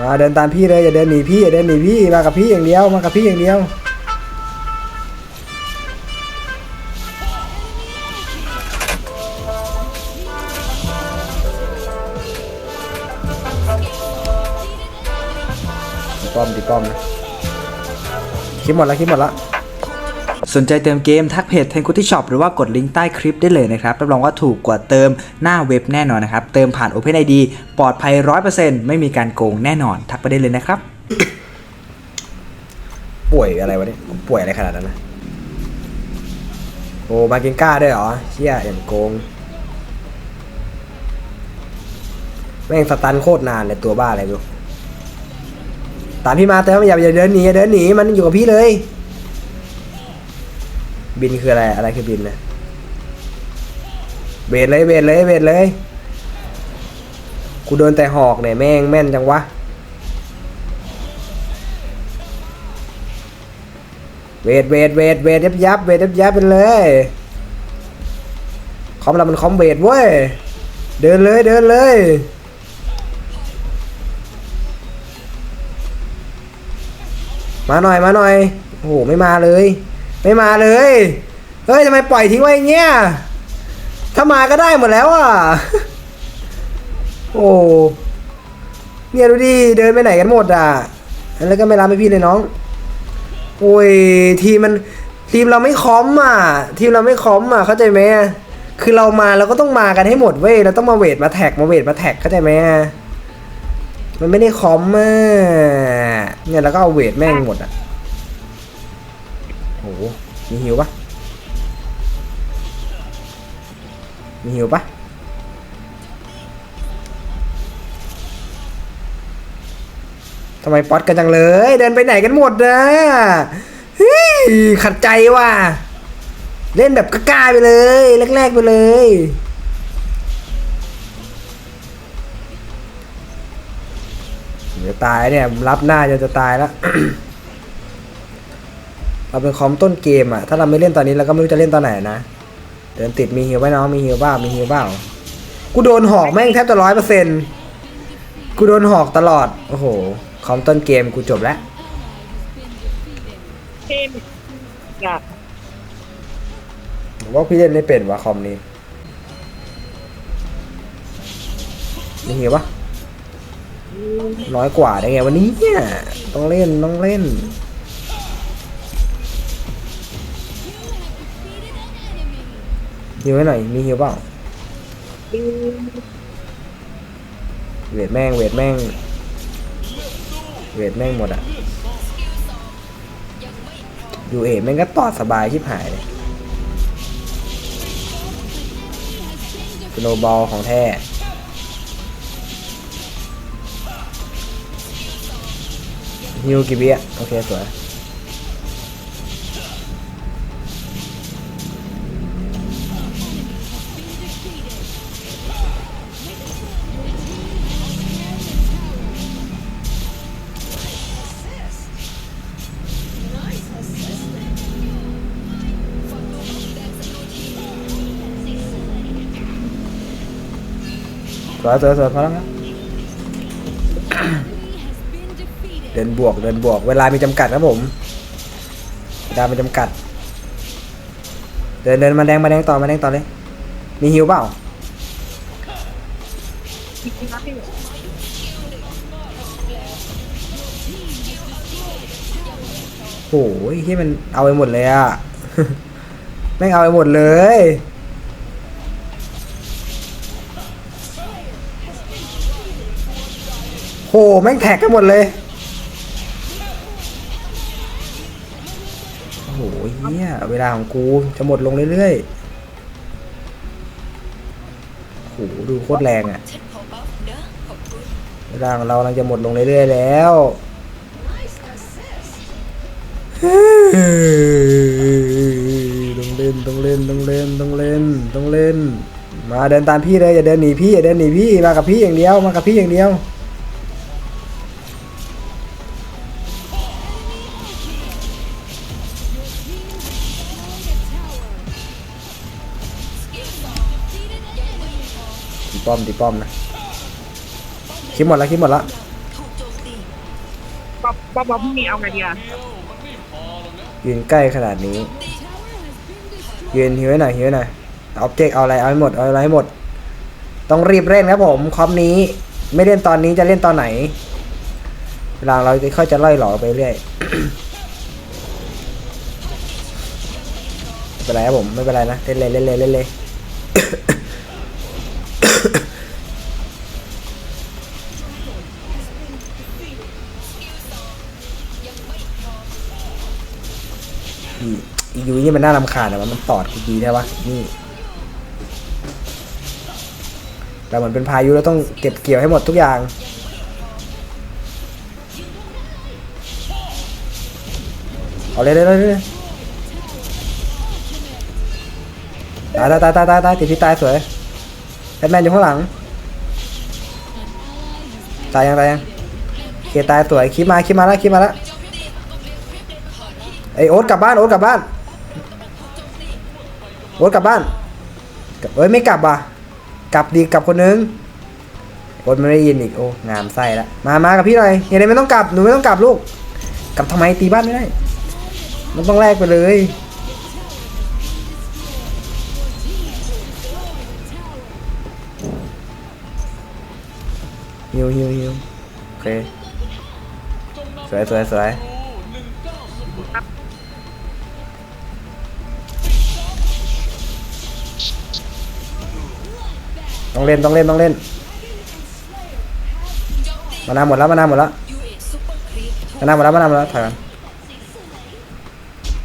มาเดินตามพี่เลยอย่าเดินหนีพี่อย่าเดินหนีพี่มากับพี่อย่างเดียวมากับพี่อย่างเดียวตีป้อมตีป้อมนะคลิปหมดแล้วคลิปหมดแล้ว สนใจเติมเกมทักเพจ t e n k u t i Shop หรือว่ากดลิงก์ใต้คลิปได้เลยนะครับรับรองว่าถูกกว่าเติมหน้าเว็บแน่นอนนะครับ เติมผ่าน OpenID ปลอดภัย 100%ไม่มีการโกงแน่นอนทักไปได้เลยนะครับ ป่วยอะไรวะเนี่ยป่วยอะไรขนาดนั้นนะโอ้มาเกงก้าด้วยเหรอเชี่ยอย่างโกง แม่งสตันโคตรนานเลยตัวบ้าอะไรไม่รู้ตามพี่มาแต่ว่าอย่าอย่าเดินหนีอย่าเดินหนีมันอยู่กับพี่เลย บินคืออะไรอะไรคือบินนะเบรดเลยเบรดเลยเบรดเลยกูโดนแต่หอกเนี่ยแม่งแม่นจังวะเวทเวทเวทเวทยับยับเวทยับยับไปเลยคอมเรามันคอมเวทเว้ยเดินเลยเดินเลยมาหน่อยมาหน่อยโอ้โหไม่มาเลย ไม่มาเลย เฮ้ยทำไมปล่อยทิ้งไว้เงี้ย ถ้ามาก็ได้หมดแล้วอะ โอ้ เนี่ยดูดิ เดินไปไหนกันหมดอะ แล้วก็ไม่รับให้พี่เลยน้อง โอ้ย ทีมมันทีมเราไม่คอมอะ ทีมเราไม่คอมอะ เข้าใจไหมคือเรามาเราก็ต้องมากันให้หมดเว้ย เราต้องมาเวทมาแท็กมาเวทมาแท็กเข้าใจไหมมันไม่ได้คอมอะเนี่ยเราก็เอาเวทแม่งหมดอะ โอ้โหมีหิวปะมีหิวปะทำไมป๊อตกันจังเลย เดินไปไหนกันหมดนะฮ้ยขัดใจว่ะ เล่นแบบกล้าไปเลย แรกๆไปเลย เดี๋ยวตายเนี่ย รับหน้าจนจะตายแล้ว เราเป็นคอมต้นเกมอะถ้าเราไม่เล่นตอนนี้เราก็ไม่รู้จะเล่นตอนไหนนะ เดินติดมีฮิวไว้น้องมีฮิวบ้ามีฮิวบ้ากูโดนหอกแม่งแทบจะร้อยเปอร์เซ็นต์กูโดนหอกตลอด โอ้โห คอมต้นเกมกูจบแล้วเทมอยากผมว่าพี่เล่นไม่เป็นว่ะคอมนี้มีฮิวปะน้อยกว่าได้ไงวันนี้เนี่ยต้องเล่นต้องเล่น ฮิวให้หน่อย มีฮิวเปล่าเวทแม่ง เวทแม่ง เวทแม่งหมดอะยูเอแม่งก็ตอดสบายชิบหายเลยสโนบอลของแท้ฮิวกี่วิอะโอเค สวย วยสวยสวยพอแล้วนะเดินบวกเดินบวก เวลามีจำกัดครับผมเวลามีจำกัด เดินเดินมาแดงมาแดงต่อมาแดงต่อเลย มีฮิวเปล่าโอ้ยที่มันเอาไปหมดเลยอะแม่งเอาไปหมดเลย หแม่งแท็กกันหมดเลย โอ้โหเฮียเวลาของกูจะหมดลงเรื่อยๆโหดูโคตรแรงอะ่ะ เวลาของเรากำลังจะหมดลงเรื่อยๆแล้วต้องเล่นต้องเล่นต้องเล่นต้องเล่นต้องเล่น มาเดินตามพี่เลยอย่าเดินหนีพี่อย่าเดินหนีพี่มากับพี่อย่างเดียวมากับพี่อย่างเดียว ตีป้อมตีป้อมนะคลิปหมดแล้วคลิปหมดแล้วป๊อปป๊อปป๊อปมีเอาไงดีอะยืนใกล้ขนาดนี้ยืนหิวไว้หน่อยหิวไว้หน่อยออบเจกต์เอาอะไรเอาให้หมดเอาอะไรให้หมด ต้องรีบเล่นครับผมคอมนี้ ไม่เล่นตอนนี้จะเล่นตอนไหนเวลาเราจะค่อยจะไล่หลอไปเรื่อยไม่เป็นไรครับผมไม่เป็นไรนะเล่นเลยเล่นเลยเล่นเลย ยูนี่มันน่ารำคาญอะมันตอดกูดีได้ปะนี่เราเหมือนเป็นพายุเราต้องเก็บเกี่ยวให้หมดทุกอย่างเอาเลยเลยเลยตายตายตายตายตายตายติดที่ตายสวยแบทแมนอยู่ข้างหลัง ตายยังตายยังโอเคตายสวยคลิปมาคลิปมาแล้วคลิปมาแล้วไอโอ๊ตกลับบ้านโอ๊ตกลับบ้าน โอ๊ตกลับบ้านเอ้ยไม่กลับว่ะกลับดีกลับคนนึงโอ๊ตมันไม่ได้ยินอีกโอ้งามไส้ละมามากับพี่หน่อยเฮียไม่ต้องกลับหนูไม่ต้องกลับลูกกลับทำไมตีบ้านไม่ได้ มันต้องแลกไปเลยฮิวฮิวฮิวโอเคสวยสวยสวย ต้องเล่นต้องเล่นต้องเล่น มานาหมดแล้วมานาหมดแล้วมานาหมดแล้วมานาหมดแล้วถอยก่อน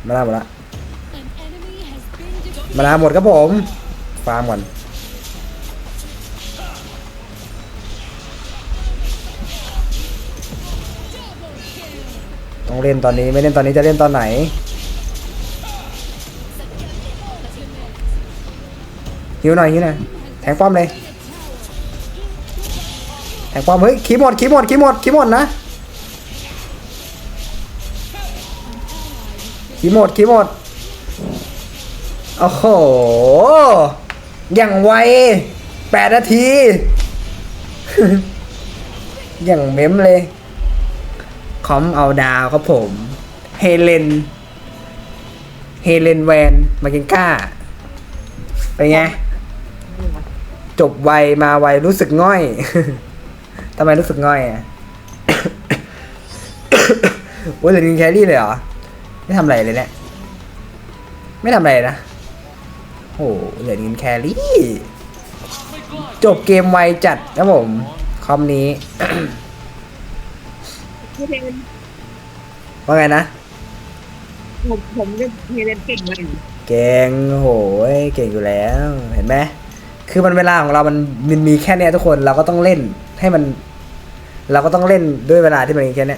มานาหมดแล้วมานาหมดครับผมฟาร์มก่อนต้องเล่นตอนนี้ไม่เล่นตอนนี้จะเล่นตอนไหนหิวหน่อยหิวหน่อย แทงป้อมเลย แทงป้อมเฮ้ยขีหมดขีหมดขีหมดขีหมดนะขีหมดขีหมดโอ้โหอย่างไวแปดนาที อย่างเม้มเลย คอมเอาดาวครับผม เฮเลน เฮเลนแวน มาเกนก้า เป็นไง จบไวมาไวรู้สึกง่อยทำไมรู้สึกง่อยอะโอ้ยเหลือนินแครี่เลยเหรอ ไม่ทำอะไรเลยเนี่ย ไม่ทำอะไรนะ โอ้โหเหลือนินแครี่ จบเกมไวจัดนะผม คอมนี้พี่เทนว่าไงนะ ผมผมเล่นพี่เล่นเก่งเลยเก่งโอ้โหเก่งอยู่แล้ว เห็นไหม คือมันเวลาของเรามันมันมีแค่เนี้ยทุกคนเราก็ต้องเล่นให้มัน เราก็ต้องเล่นด้วยเวลาที่มันมีแค่เนี้ย